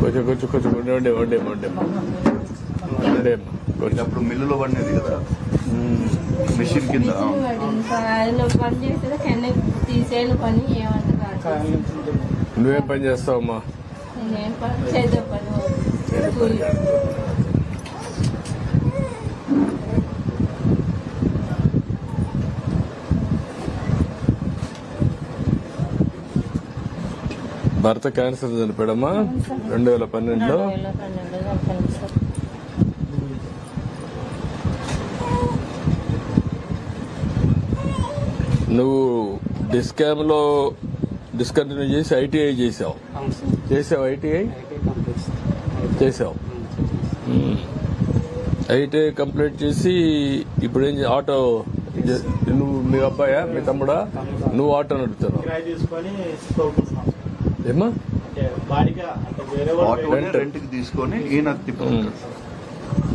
కొంచెం కొంచెం కొంచెం ఉండే ఉండే ఉండే ఉండే. ఉండే. కొంచెం. అప్పుడు మిల్లులో పడినది కదా. మిషన్ కింద పని చేసేది కన్నీ తీసేయాలి పని ఏమంత కాదు. నువ్వేం పని చేస్తావమ్మా? నేనేం పని. చేద్దాం పని. భర్త క్యాన్సర్ చనిపోయాడమ్మా. రెండు వేల పన్నెండులో. నువ్వు డిస్కామ్లో డిస్కంటిన్యూ చేసి ఐటీఐ చేసావు. చేసావు ఐటీఐ? చేసావు. ఐటీఐ కంప్లీట్ చేసి ఇప్పుడు ఏం ఆటో నువ్వు మీ అబ్బాయా? మీ తమ్ముడా? నువ్వు ఆటో నడుపుతున్నావు. తీసుకొని ఈయన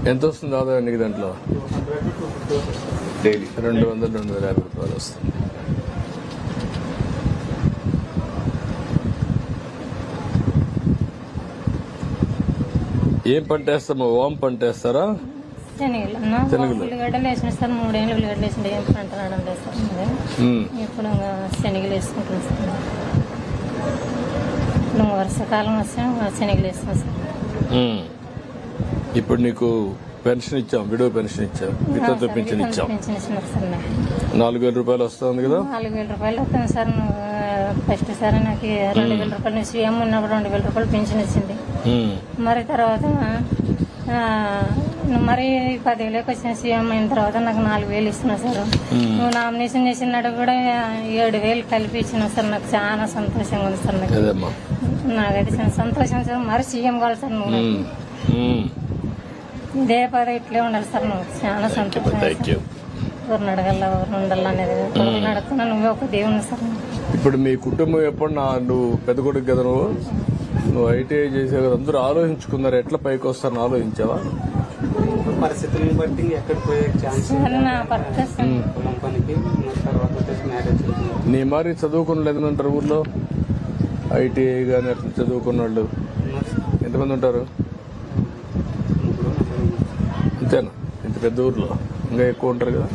ఎంత వస్తుంది ఆదాయం నీకు దాంట్లో? డైలీ రెండు వందలు రెండు వందల యాభై రూపాయలు వస్తుంది. ఏం పంట వేస్తామో ఓం పంట వేస్తారా? శనగలు శనగలు. ఉల్లిగడ్డలు వేసిన సార్ మూడేళ్ళు ఉల్లిగడ్డలు వేసిన ఏం పంట రావడం లేదు సార్ మరి. ఉమ్. ఇప్పుడు ఇంకా శనగలు వేసుకుంటాం వర్షాకాలం వస్తే శనగలు వేస్తాం సార్. ఇప్పుడు నీకు పెన్షన్ ఇచ్చాం విడో పెన్షన్ ఇచ్చాం వితంతు పెన్షన్ ఇచ్చాం. నాలుగు వేల రూపాయలు వస్తుంది కదా? నాలుగు వేల రూపాయలు వస్తుంది సార్ ఫస్ట్ సార్ నాకు రెండు వేల రూపాయలు సీఎం ఉన్నప్పుడు రెండు వేల రూపాయలు పెన్షన్ ఇచ్చింది. మరి తర్వాత మరి పదివేలకు వచ్చిన సీఎం అయిన తర్వాత నాకు నాలుగు వేలు ఇస్తున్నా సార్. నువ్వు నామినేషన్ చేసినాడు కూడా ఏడు వేలు కలిపి ఇచ్చిన సార్. నాకు చాలా సంతోషంగా ఉంది సార్ నాకు. నాకైతే సంతోషం సార్. మరి సీఎం కావాలి సార్ నువ్వు. ఇదే పదవి ఇట్లే ఉండాలి సార్ నువ్వు చాలా సంతోషం ఎవరిని అడగల ఎవరిని ఉండాలి అనేది. ఎవరిని అడుగుతున్నా నువ్వే ఒక దేవుని సార్ ఇప్పుడు మీ కుటుంబం ఎప్పుడు నా నువ్వు పెద్ద కొడుకు కదా నువ్వు? నువ్వు ఐటీఐ చేసే కదా అందరూ ఆలోచించుకున్నారు. ఎట్లా పైకి వస్తారని ఆలోచించావా? పరిస్థితులను బట్టి ఎక్కడ పోయే ఛాన్స్ పొలం పనికి మరి తర్వాత వచ్చేసి మ్యారేజ్ నీ మరి చదువుకున్న ఉంటారు ఊర్లో? ఐటీఐ కానీ అట్లా చదువుకున్న వాళ్ళు ఎంతమంది ఉంటారు. అంతేనా? ఇంత పెద్ద ఊర్లో. ఇంకా ఎక్కువ ఉంటారు కదా.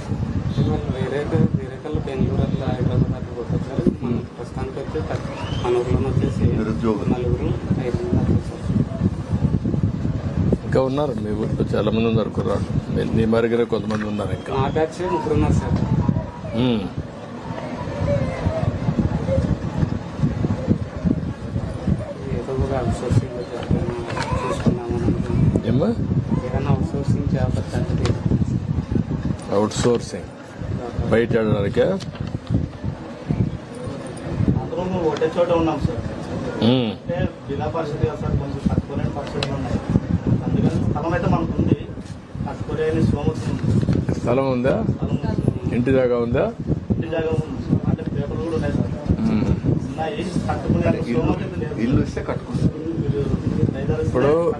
వేరే వేరే కల్లా బెంగళూరు అట్లా హైదరాబాద్ అట్లా కొట్టారు మన ప్రస్తుతానికి వచ్చి. మన ఊర్లో వచ్చేసి. నలుగురు ఐదు ఇంకా ఉన్నారు. మీ ఊర్లో చాలా మంది ఉన్నారు కుర్రాళ్ళు మీ- నీ మరిగిన కొంతమంది ఉన్నారు ఇంకా. అవుట్ సోర్సింగ్ బయట ఒకటే చోట ఉన్నాం సార్. జిల్లా పరిషత్ సార్ కొంచెం తక్కువనే పరిస్థితులు ఉన్నాయి. స్థలం అయితే మనకు ఉంది సోమతి స్థలం. ఇంటి దాకా ఉందా? ఇంటి జాగా ఉంది. సార్. అంటే పేపర్లు కూడా ఉన్నాయి సార్. ఉమ్. ఉన్నాయి. కట్టుకునే ఇల్లు సోమతి ఇస్తే కట్టుకుంటారు. ఇప్పుడు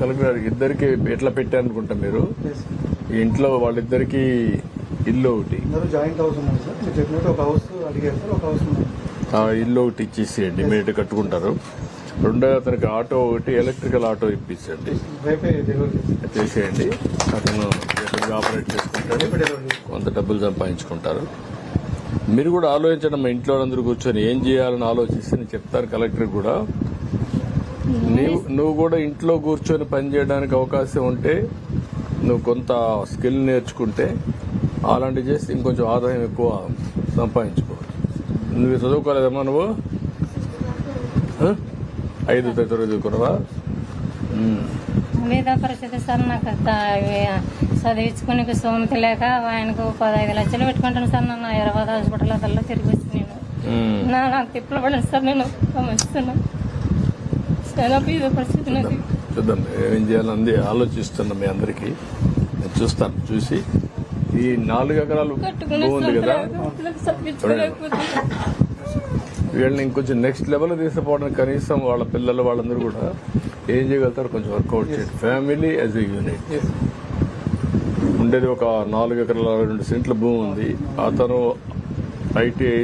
కలెక్టర్ ఇద్దరికి ఎట్లా పెట్టారనుకుంటా మీరు? ఈ ఇంట్లో వాళ్ళిద్దరికి ఇల్లు ఒకటి. జాయింట్ హౌస్ ఉన్నారు సార్. మీరు చెప్పినట్టు ఒక హౌస్ అడిగారు సార్. ఒక హౌస్ ఇల్లు ఒకటి ఇచ్చేసేయండి మీరు కట్టుకుంటారు. రెండో అతనికి ఆటో ఒకటి ఎలక్ట్రికల్ ఆటో ఇప్పించండి. చేసేయండి. అతను ఆపరేట్ చేసుకుంటాడు. కొంత డబ్బులు సంపాదించుకుంటారు. మీరు కూడా ఆలోచించండి మా ఇంట్లో అందరూ కూర్చొని ఏం చేయాలని ఆలోచిస్తే నేను చెప్తాను కలెక్టర్ కూడా. నీవు నువ్వు కూడా ఇంట్లో కూర్చొని పని చేయడానికి అవకాశం ఉంటే నువ్వు కొంత స్కిల్ నేర్చుకుంటే అలాంటివి చేస్తే ఇంకొంచెం ఆదాయం ఎక్కువ సంపాదించుకో నువ్వు చదువుకోలేదమ్మా నువ్వు? ఐదు తరగతి చదువుకున్నావా? ఉమ్. మీద పరిస్థితి సార్ నాకు చదివించుకుని సోమతి లేక ఆయనకు పదహైదు లక్షలు పెట్టుకుంటాను సార్ నన్ను. హైదరాబాద్ హాస్పిటల్ అదల్లో తిరిగి వచ్చి నేను. నా నాకు తిప్పలు పడను సార్ నేను చాలా పరిస్థితి నాకు చూద్దాం ఏం చేయాలని ఆలోచిస్తున్నా మీ అందరికి. నేను చూస్తాను చూసి. ఈ నాలుగు ఎకరాలు కట్టుకునే కదా? వీళ్ళని ఇంకొంచెం నెక్స్ట్ లెవెల్ తీసుకుపోవడానికి కనీసం వాళ్ళ పిల్లలు వాళ్ళందరూ కూడా ఏం చేయగలుగుతారు కొంచెం వర్కౌట్ చేయండి. ఫ్యామిలీ యాజ్ ఎ యూనిట్ ఉండేది ఒక నాలుగు ఎకరాల రెండు సెంట్ల భూమి ఉంది. అతను ఐటీఐ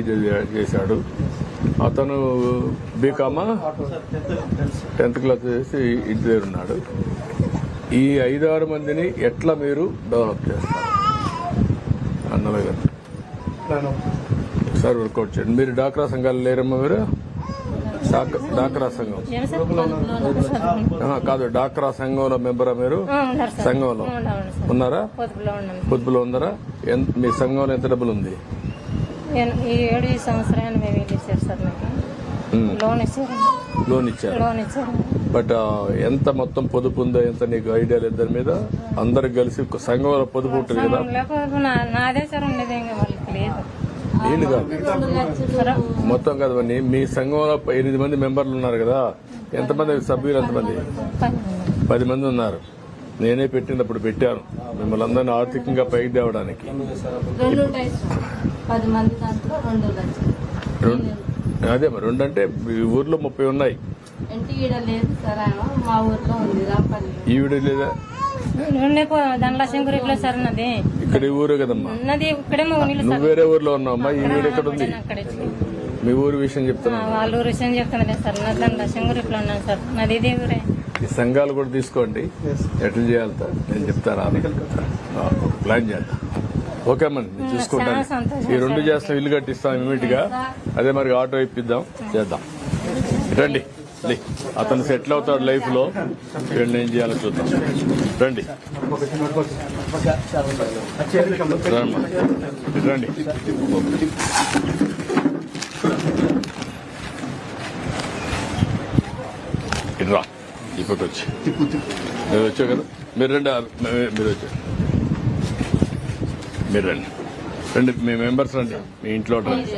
చేశాడు. అతను బీకామా టెన్త్ క్లాస్ చేసి ఇంటి దగ్గర ఉన్నాడు. ఈ ఐదారు మందిని ఎట్లా మీరు డెవలప్ చేస్తారు? అన్నమే కదా ఒకసారి వర్కౌట్ చేయండి. మీరు డాక్రా సంఘాలు లేరమ్మా మీరు? డాక్- డాక్రా సంఘం. సార్? సార్ కాదు డాక్రా సంఘంలో మెంబరా మీరు? సార్. సంఘంలో. సార్. ఉన్నారా? పొదుపులో పొద్దులో ఉన్నారా? ఎంత మీ సంఘంలో ఎంత డబ్బులు ఉంది ఏడు సార్ లోన్ ఇచ్చారు. బట్ ఎంత మొత్తం పొదుపు ఉందో ఎంత నీకు ఐడియా లేదు దాని మీద? అందరికి కలిసి ఒక సంఘంలో పొదుపు ఉంటుంది కదా? నాదే సార్ ఉండేది నీళ్ళు కాదు. మొత్తం కాదు మరి మీ సంఘంలో ఎనిమిది మంది మెంబర్లు ఉన్నారు కదా. ఎంతమంది సభ్యులు ఎంతమంది. పది మంది ఉన్నారు. నేనే పెట్టినప్పుడు పెట్టాను. మిమ్మల్ని అందరినీ ఆర్థికంగా పైకి తేవడానికి. అదే మరి రెండు అంటే ఈ ఊర్లో ముప్పై ఉన్నాయి. ఈవిడ లేదా? సార్ నాది? ఇక్కడ ఈ ఊరే కదమ్మా. నువ్వు వేరే ఊర్లో ఉన్నావమ్మా ఈ వీడు ఎక్కడ ఉంది మీ ఊరి విషయం చెప్తున్నా వాళ్ళ ఊరు విషయం చెప్తున్నదే సార్. నా ధనలక్ష్మి గురిలో ఉన్నాను సార్. నాది ఇదే ఊరే. ఈ సంఘాలు కూడా తీసుకోండి. ఎట్లా చేయాలి? నేను చెప్తాను ప్లాన్ చేద్దాం. ఓకే నేను చూసుకుంటాను ఈ రెండు చేస్తాం ఇల్లు కట్టిస్తాం ఇమీడియట్గా అదే మరి ఆటో ఇప్పిద్దాం. చేద్దాం. రండి. అతను సెటిల్ అవుతాడు లైఫ్లో ఏం చేయాలో చూద్దాం. రండి. రండి. రా ఇప్పుడు వచ్చి. మీరు వచ్చావు కదా? మీరు రండి మీరు వచ్చారు. మీరు రండి. రండి మీ మెంబర్స్ రండి. మీ ఇంట్లో రండి.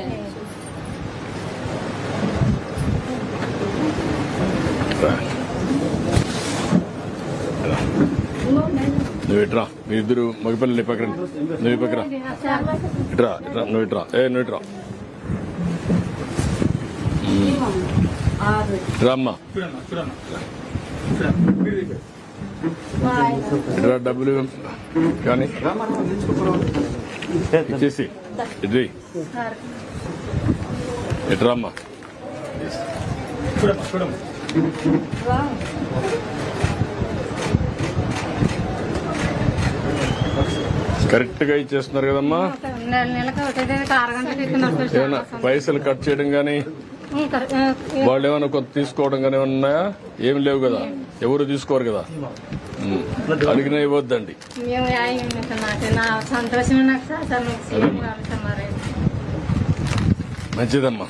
నువ్వు ఇట్రా మీ ఇద్దరు మగపిల్లలు నీ పక్కన నువ్వు పక్కన ఇట్రా ఇట్రా నువ్వు ఇట్రా. ఏ నువ్వు ఇట్రా. ఇట్రా అమ్మా ఇట్రా డబ్బులు కానీ ఇచ్చేసి ఇది ఇట్రా కరెక్ట్గా ఇచ్చేస్తున్నారు కదమ్మా? నెల నెలకు ఒకటే ఆరు గంటలకు ఇస్తున్నారు సార్ ఏమైనా పైసలు కట్ చేయడం ఆ, వాళ్ళు ఏమైనా కొంత తీసుకోవడం కానీ ఉన్నాయా? ఏం లేవు కదా. ఎవరు తీసుకోరు కదా. అడిగినా ఇవ్వద్దండి. మంచిదమ్మా.